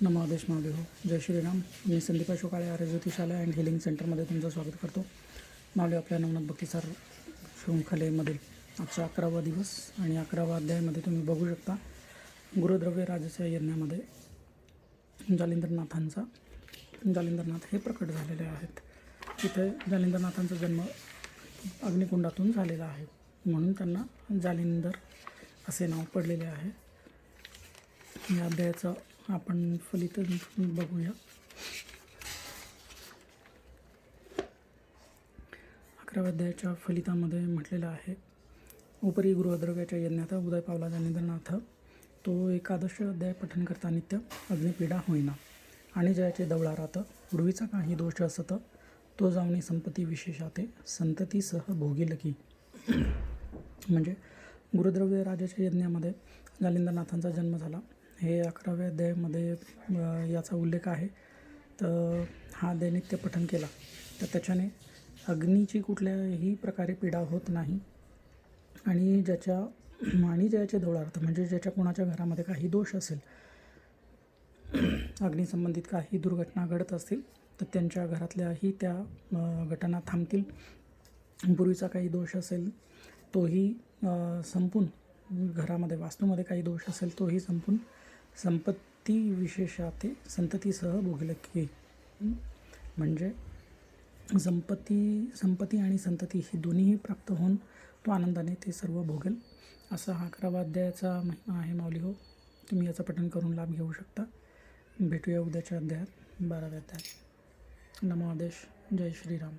नमादेश महादेव हो. जय श्रीराम. मी संदीप अशोकाळे आर्य ज्योतिषालय अँड हिलिंग सेंटरमध्ये तुमचं स्वागत करतो. मावले आपल्या नवनाथ भक्तीसार शृंखलेमधील आजचा अकरावा दिवस आणि अकरावा अध्यायामध्ये तुम्ही बघू शकता गुरुद्रव्य राजाच्या यज्ञामध्ये जालिंदरनाथांचा जालिंदरनाथ हे प्रकट झालेले आहेत. तिथे जालिंदरनाथांचा जन्म अग्निकुंडातून झालेला आहे. म्हणून त्यांना जालिंदर असे नाव पडलेले आहे. या अध्यायाचं आपण फलित बघूया. अकराव्या फलितामध्ये म्हटलेलं आहे उपरी गृहद्रव्याच्या यज्ञात उदय पावला जानिंद्रनाथ तो एकादश अध्याय पठन करता नित्य अग्निपीडा होईना. आणि जयाचे दवळारात पूर्वीचा काही दोष असत तो जाऊनी संपत्ती विशेषाते संततीसह भोगील की. म्हणजे गुरुद्रव्य राजाच्या यज्ञामध्ये जालिंदरनाथांचा जन्म झाला. हे अकराव्या अध्यायामध्ये याचा उल्लेख आहे. तर हा दैनित्य पठन केला. तर त्याच्याने अग्नीची कुठल्याही प्रकारे पीडा होत नाही. आणि ज्याच्या आणि ज्याचे धोळार्थ म्हणजे ज्याच्या कोणाच्या घरामध्ये काही दोष असेल अग्निसंबंधित काही दुर्घटना घडत असतील तर त्यांच्या घरातल्याही त्या घटना थांबतील. पूर्वीचा काही दोष असेल तोही संपून घरामध्ये वास्तूमध्ये काही दोष असेल तोही संपून संपत्ती विशेषाते संततीसह भोगले की म्हणजे संपत्ती संपत्ती आणि संतती ही दोन्हीही प्राप्त होऊन तो आनंदाने ते सर्व भोगेल. असा हा अकरावा अध्यायाचा महिमा आहे माऊली हो. तुम्ही याचा पठण करून लाभ घेऊ शकता. भेटूया उद्याच्या अध्यायात बाराव्या अध्यायात. नमो आदेश. जय श्रीराम.